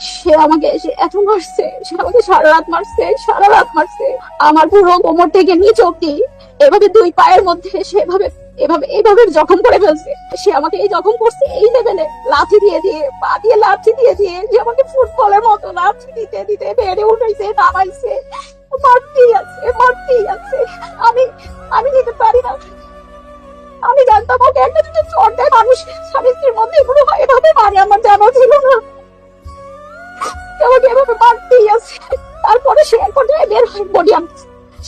সে আমাকে এসে এত মারছে, সে আমাকে সারা রাত মারছে, সারা রাত মারছে। আমার পুরো কোমর থেকে নিচ অব্দি এভাবে দুই পায়ের মধ্যে সেভাবে এভাবে এইভাবে জখম করে ফেলছে। সে আমাকে এই জখম করছে এই লেভেলে লাথি দিয়ে দিয়ে, পা দিয়ে লাথি দিয়ে দিয়ে যে আমাকে ফুটবলের মতো লাথি দিতে দিতে বেড়ে উঠাইছে নামাইছে। মারতেই আছে মারতেই আছে। আমি আমি নিতে পারি না। আমি জানতাম ওকে একটা দুটো দেয়, মানুষ স্বামী স্ত্রীর মধ্যে এগুলো এভাবে মারে আমার জানা ছিল না। আমাকে এভাবে আছে তারপরে সে এক পর্যায়ে বের হয়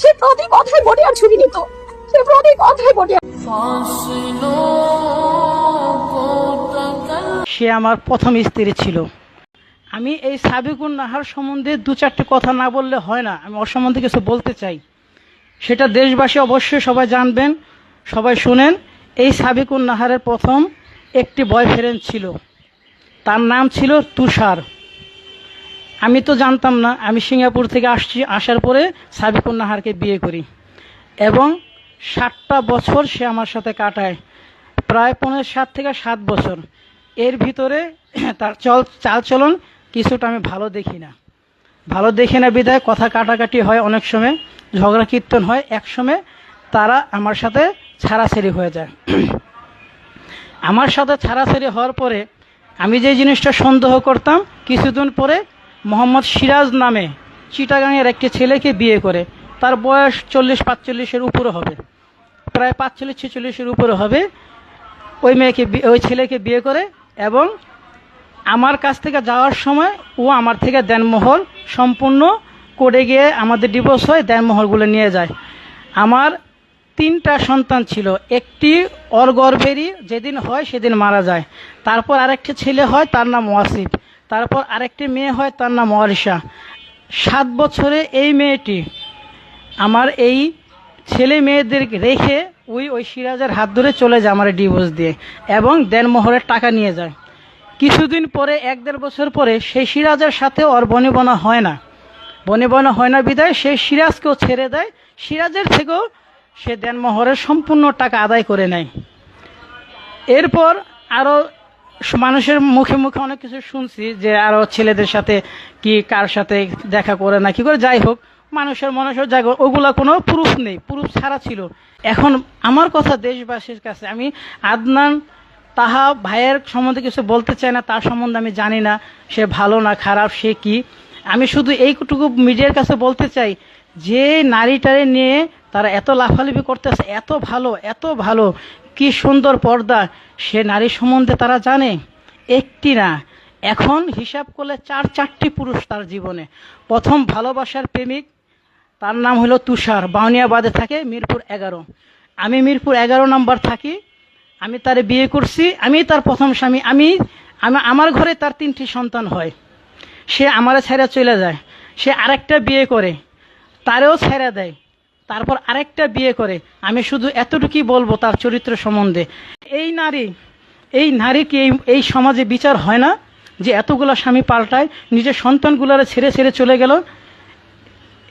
সে প্রতি কথায় নিত সে প্রতি কথায় সে আমার প্রথম স্ত্রী ছিল। আমি এই সাবিকুন নাহার সম্বন্ধে দু চারটে কথা না বললে হয় না। আমি ওর সম্বন্ধে কিছু বলতে চাই। সেটা দেশবাসী অবশ্যই সবাই জানবেন, সবাই শুনেন। এই সাবিকুন নাহারের প্রথম একটি বয়ফ্রেন্ড ছিল। তার নাম ছিল তুষার। আমি তো জানতাম না, আমি সিঙ্গাপুর থেকে আসছি, আসার পরে সাবিকুন নাহারকে বিয়ে করি। এবং ষাটটা বছর সে আমার সাথে কাটায়। প্রায় পনেরো সাত থেকে সাত বছর। এর ভিতরে তার চল, চালচলন কিছুটা আমি ভালো দেখি না। ভালো দেখি না বিদায়, কথা কাটাকাটি হয় অনেক সময়, ঝগড়া কীর্তন হয় এক সময়, তারা আমার সাথে ছাড়াছাড়ি হয়ে যায়। আমার সাথে ছাড়াছাড়ি হওয়ার পরে আমি যে জিনিসটা সন্দেহ করতাম, কিছুদিন পরে মোহাম্মদ সিরাজ নামে চিটাগাংয়ের একটি ছেলেকে বিয়ে করে। তার বয়স চল্লিশ পাঁচচল্লিশের উপরে হবে। প্রায় পাঁচচল্লিশ ছেচল্লিশের উপরে হবে। ওই মেয়েকে ওই ছেলেকে বিয়ে করে এবং আমার কাছ থেকে যাওয়ার সময় ও আমার থেকে দেনমোহর সম্পূর্ণ করে গিয়ে আমাদের ডিভোর্স হয় দেনমোহরগুলো নিয়ে যায়। আমার তিনটা সন্তান ছিল। একটি ওর গর্ভেরই যেদিন হয় সেদিন মারা যায়। তারপর আরেকটি ছেলে হয়, তার নাম ওয়াসিফ। তারপর আরেকটি মেয়ে হয়, তার নাম ওয়ারিশা সাত বছরে এই মেয়েটি আমার এই ছেলে মেয়েদের রেখে ওই ওই সিরাজের হাত ধরে চলে যায় আমার ডিভোর্স দিয়ে এবং দেনমোহরের টাকা নিয়ে যায়। কিছুদিন পরে, এক দেড় বছর পরে সেই সিরাজের সাথে ওর বনিবনা হয় না। বনিবনা হয় না বিদায়, সেই সিরাজকেও ছেড়ে দেয়। সিরাজের থেকেও সে দেনমোহরের সম্পূর্ণ টাকা আদায় করে নেয়। এরপর আরও মানুষের মুখে মুখে অনেক কিছু শুনছি যে আরও ছেলেদের সাথে কি কার সাথে দেখা করে না কি করে, যাই হোক, মানুষের মানুষের জায়গা ওগুলা কোনো প্রুফ নেই প্রুফ ছাড়া ছিল। এখন আমার কথা দেশবাসীর কাছে, আমি আদনান তাহা ভাইয়ের সম্বন্ধে কিছু বলতে চাই না, তার সম্বন্ধে আমি জানি না সে ভালো না খারাপ, সে কি। আমি শুধু এইটুকু মিডিয়ার কাছে বলতে চাই, যে নারীটারে নিয়ে তারা এত লাফালাফি করতেছে, এত ভালো এত ভালো, কি সুন্দর পর্দা। সে নারী সম্বন্ধে তারা জানে? একটি না। এখন হিসাব করলে চার, চারটি পুরুষ তার জীবনে। প্রথম ভালোবাসার প্রেমিক, তার নাম হলো তুষার, বাউনিয়াবাদে থাকে, মিরপুর এগারো। আমি মিরপুর এগারো নাম্বার থাকি, আমি তার বিয়ে করছি, আমি তার প্রথম স্বামী, আমি, আমি- আমার ঘরে তার তিনটি সন্তান হয়। সে আমারে ছেড়ে চলে যায়। সে আরেকটা বিয়ে করে, তারেও ছেড়ে দেয়। তারপর আরেকটা বিয়ে করে। আমি শুধু এতটুকুই বলব তার চরিত্র সম্বন্ধে। এই নারী এই নারী কি এই এই সমাজে বিচার হয় না যে এতগুলো স্বামী পাল্টায়, নিজের সন্তানগুলোরে ছেড়ে ছেড়ে চলে গেল।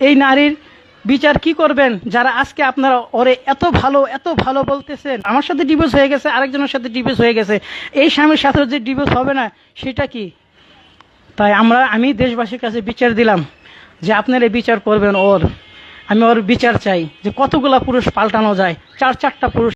এই নারীর বিচার কি করবেন? যারা আজকে আপনারা ওরে এত ভালো এত ভালো বলতেছেন। আমার সাথে ডিভোর্স হয়ে গেছে, আরেকজনের সাথে ডিভোর্স হয়ে গেছে। এই স্বামীর সাথে যে ডিভোর্স হবে না, সেটা কি? তাই আমরা, আমি দেশবাসীর কাছে বিচার দিলাম যে আপনারা বিচার করবেন ওর। আমি ওর বিচার চাই যে কতগুলা পুরুষ পাল্টানো যায় চার চারটা পুরুষ